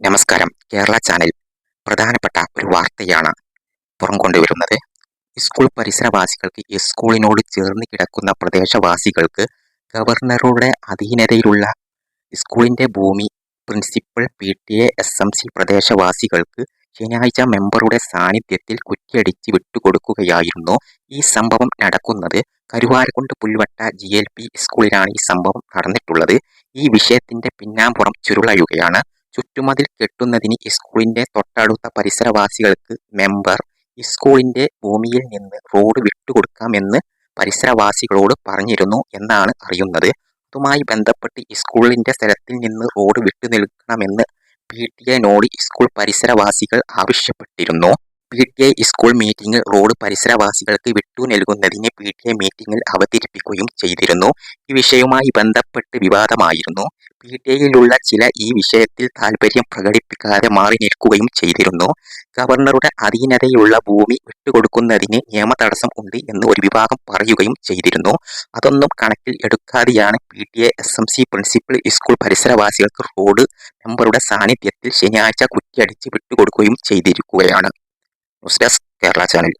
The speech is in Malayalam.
നമസ്കാരം. കേരള ചാനൽ പ്രധാനപ്പെട്ട ഒരു വാർത്തയാണ് പുറം കൊണ്ടുവരുന്നത് സ്കൂൾ പരിസരവാസികൾക്ക് സ്കൂളിനോട് ചേർന്ന് കിടക്കുന്ന പ്രദേശവാസികൾക്ക് ഗവർണറുടെ അധീനതയിലുള്ള സ്കൂളിന്റെ ഭൂമി principal P T A S M C പ്രദേശവാസികൾക്ക് ശനിയാഴ്ച മെമ്പറുടെ സാന്നിധ്യത്തിൽ കുറ്റിയടിച്ച് വിട്ടുകൊടുക്കുകയായിരുന്നു ഈ സംഭവം നടക്കുന്നത്. Karuvarakundu Pulvatta G L P സ്കൂളിലാണ് ഈ സംഭവം നടന്നിട്ടുള്ളത്. ഈ വിഷയത്തിന്റെ പിന്നാമ്പുറം ചുരുളയുകയാണ്. ചുറ്റുമതിൽ കെട്ടുന്നതിന് സ്കൂളിന്റെ തൊട്ടടുത്ത പരിസരവാസികൾക്ക് മെമ്പർ സ്കൂളിന്റെ ഭൂമിയിൽ നിന്ന് റോഡ് വിട്ടുകൊടുക്കാമെന്ന് പരിസരവാസികളോട് പറഞ്ഞിരുന്നു എന്നാണ് അറിയുന്നത്. അതുമായി ബന്ധപ്പെട്ട് സ്കൂളിന്റെ സ്ഥലത്തിൽ നിന്ന് റോഡ് വിട്ടു നിൽക്കണമെന്ന് പി ടി എനോട് സ്കൂൾ പരിസരവാസികൾ ആവശ്യപ്പെട്ടിരുന്നു. പി ടി ഐ സ്കൂൾ മീറ്റിംഗിൽ റോഡ് പരിസരവാസികൾക്ക് വിട്ടു നൽകുന്നതിന് പി ടി ഐ മീറ്റിംഗിൽ അവതരിപ്പിക്കുകയും ചെയ്തിരുന്നു. ഈ വിഷയവുമായി ബന്ധപ്പെട്ട് വിവാദമായിരുന്നു. പി ടി ഐയിലുള്ള ചില ഈ വിഷയത്തിൽ താൽപര്യം പ്രകടിപ്പിക്കാതെ മാറി നിൽക്കുകയും ചെയ്തിരുന്നു. ഗവർണറുടെ അധീനതയുള്ള ഭൂമി വിട്ടുകൊടുക്കുന്നതിന് നിയമ തടസ്സം ഉണ്ട് എന്ന് ഒരു വിഭാഗം പറയുകയും ചെയ്തിരുന്നു. അതൊന്നും കണക്കിൽ എടുക്കാതെയാണ് P T A S M C principal school പരിസരവാസികൾക്ക് road മെമ്പറുടെ സാന്നിധ്യത്തിൽ ശനിയാഴ്ച കുറ്റിയടിച്ച് വിട്ടുകൊടുക്കുകയും ചെയ്തിരിക്കുകയാണ്. News desk Kerala channel